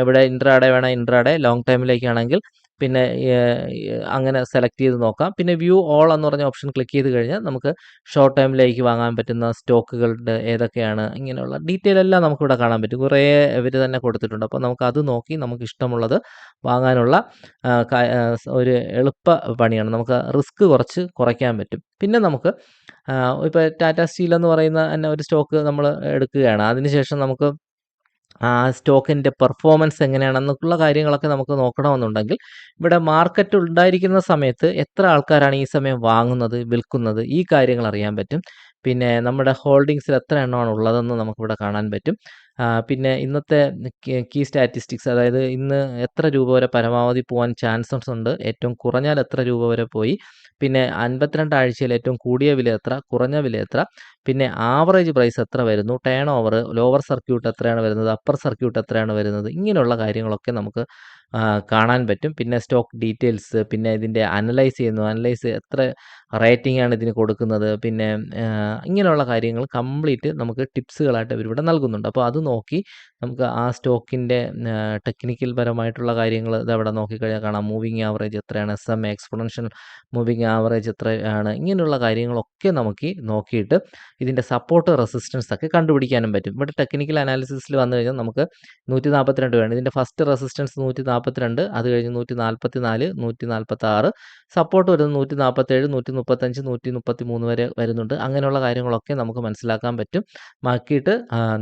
ഇവിടെ ഇൻട്രാഡേ വേണം ഇൻട്രാഡേ ലോങ് ടൈമിലേക്കാണെങ്കിൽ പിന്നെ അങ്ങനെ സെലക്ട് ചെയ്ത് നോക്കാം. പിന്നെ വ്യൂ ഓൾ എന്ന് പറഞ്ഞ ഓപ്ഷൻ ക്ലിക്ക് ചെയ്ത് കഴിഞ്ഞാൽ നമുക്ക് ഷോർട്ട് ടൈമിലേക്ക് വാങ്ങാൻ പറ്റുന്ന സ്റ്റോക്കുകളുടെ ഏതൊക്കെയാണ് ഇങ്ങനെയുള്ള ഡീറ്റെയിൽ എല്ലാം നമുക്കിവിടെ കാണാൻ പറ്റും. കുറേ ഇവർ തന്നെ കൊടുത്തിട്ടുണ്ട്. അപ്പോൾ നമുക്ക് അത് നോക്കി നമുക്ക് ഇഷ്ടമുള്ളത് വാങ്ങാനുള്ള ഒരു എളുപ്പ പണിയാണ്. നമുക്ക് റിസ്ക് കുറച്ച് കുറയ്ക്കാൻ പറ്റും. പിന്നെ നമുക്ക് ഇപ്പോൾ ടാറ്റ സ്റ്റീൽ എന്ന് പറയുന്ന തന്നെ ഒരു സ്റ്റോക്ക് നമ്മൾ എടുക്കുകയാണ്. അതിനുശേഷം നമുക്ക് ആ സ്റ്റോക്കിന്റെ പെർഫോമൻസ് എങ്ങനെയാണെന്നൊക്കെയുള്ള കാര്യങ്ങളൊക്കെ നമുക്ക് നോക്കണമെന്നുണ്ടെങ്കിൽ ഇവിടെ മാർക്കറ്റ് ഉണ്ടായിരിക്കുന്ന സമയത്ത് എത്ര ആൾക്കാരാണ് ഈ സമയം വാങ്ങുന്നത് വിൽക്കുന്നത് ഈ കാര്യങ്ങൾ അറിയാൻ പറ്റും. പിന്നെ നമ്മുടെ ഹോൾഡിങ്സിൽ എത്ര എണ്ണമാണ് ഉള്ളതെന്ന് നമുക്കിവിടെ കാണാൻ പറ്റും. പിന്നെ ഇന്നത്തെ കീ സ്റ്റാറ്റിസ്റ്റിക്സ് അതായത് ഇന്ന് എത്ര രൂപ വരെ പരമാവധി പോകാൻ ചാൻസസ് ഉണ്ട്? ഏറ്റവും കുറഞ്ഞാൽ എത്ര രൂപ വരെ പോയി? പിന്നെ അൻപത്തിരണ്ട് ആഴ്ചയിൽ ഏറ്റവും കൂടിയ വില എത്ര? കുറഞ്ഞ വില എത്ര? പിന്നെ ആവറേജ് പ്രൈസ് എത്ര വരുന്നു? ടേൺ ഓവർ ലോവർ സർക്യൂട്ട് എത്രയാണ് വരുന്നത്? അപ്പർ സർക്യൂട്ട് എത്രയാണ് വരുന്നത്? ഇങ്ങനെയുള്ള കാര്യങ്ങളൊക്കെ നമുക്ക് കാണാൻ പറ്റും. പിന്നെ സ്റ്റോക്ക് ഡീറ്റെയിൽസ് പിന്നെ ഇതിന്റെ അനലൈസ് ചെയ്യുന്നു. അനലൈസ് എത്ര റേറ്റിംഗ് ആണ് ഇതിന് കൊടുക്കുന്നത്. പിന്നെ ഇങ്ങനെയുള്ള കാര്യങ്ങൾ കംപ്ലീറ്റ് നമുക്ക് ടിപ്സുകളായിട്ട് ഇവരിവിടെ നൽകുന്നുണ്ട്. അപ്പോൾ അത് നോക്കി നമുക്ക് ആ സ്റ്റോക്കിന്റെ ടെക്നിക്കൽ പരമായിട്ടുള്ള കാര്യങ്ങൾ ഇതവിടെ നോക്കിക്കഴിഞ്ഞാൽ കാണാം. മൂവിങ് ആവറേജ് എത്രയാണ്? S M exponential moving average എത്രയാണ്? ഇങ്ങനെയുള്ള കാര്യങ്ങളൊക്കെ നമുക്ക് നോക്കിയിട്ട് ഇതിന്റെ സപ്പോർട്ട് റെസിസ്റ്റൻസ് ഒക്കെ കണ്ടുപിടിക്കാനും പറ്റും. ഇവിടെ ടെക്നിക്കൽ അനാലിസിസിൽ വന്നു കഴിഞ്ഞാൽ നമുക്ക് നൂറ്റി നാൽപ്പത്തിരണ്ട് വേണം. ഇതിന്റെ ഫസ്റ്റ് റെസിസ്റ്റൻസ് നൂറ്റി നാൽപ്പത്തിരണ്ട് അത് കഴിഞ്ഞ് നൂറ്റി നാൽപ്പത്തി നാല് നൂറ്റി നാൽപ്പത്തി ആറ് സപ്പോർട്ട് വരുന്നത് നൂറ്റി നാൽപ്പത്തേഴ് നൂറ്റി മുപ്പത്തഞ്ച് നൂറ്റി മുപ്പത്തി മൂന്ന് വരെ വരുന്നുണ്ട്. അങ്ങനെയുള്ള കാര്യങ്ങളൊക്കെ നമുക്ക് മനസ്സിലാക്കാൻ പറ്റും. മാക്കിയിട്ട്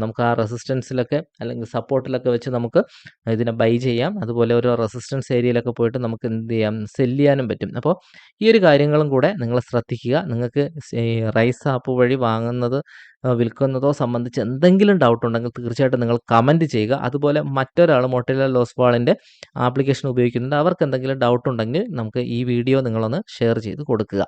നമുക്ക് ആ റെസിസ്റ്റൻസിലൊക്കെ അല്ലെങ്കിൽ സപ്പോർട്ടിലൊക്കെ വെച്ച് നമുക്ക് ഇതിനെ ബൈ ചെയ്യാം. അതുപോലെ ഒരു റെസിസ്റ്റൻസ് ഏരിയയിലൊക്കെ പോയിട്ട് നമുക്ക് എന്ത് ചെയ്യാം? സെൽ ചെയ്യാനും പറ്റും. അപ്പോൾ ഈ ഒരു കാര്യങ്ങളും കൂടെ നിങ്ങൾ ശ്രദ്ധിക്കുക. നിങ്ങൾക്ക് റൈസ് ആപ്പ് വഴി വാങ്ങുന്നത് വിൽക്കുന്നതോ സംബന്ധിച്ച് എന്തെങ്കിലും ഡൗട്ട് ഉണ്ടെങ്കിൽ തീർച്ചയായിട്ടും നിങ്ങൾ കമന്റ് ചെയ്യുക. അതുപോലെ മറ്റൊരാൾ മൊട്ടില ലോസ് ബോളിന്റെ ആപ്ലിക്കേഷൻ ഉപയോഗിക്കുന്നുണ്ട്. അവർക്ക് എന്തെങ്കിലും ഡൗട്ട് ഉണ്ടെങ്കിൽ നമുക്ക് ഈ വീഡിയോ നിങ്ങളൊന്ന് ഷെയർ ചെയ്ത് കൊടുക്കുക.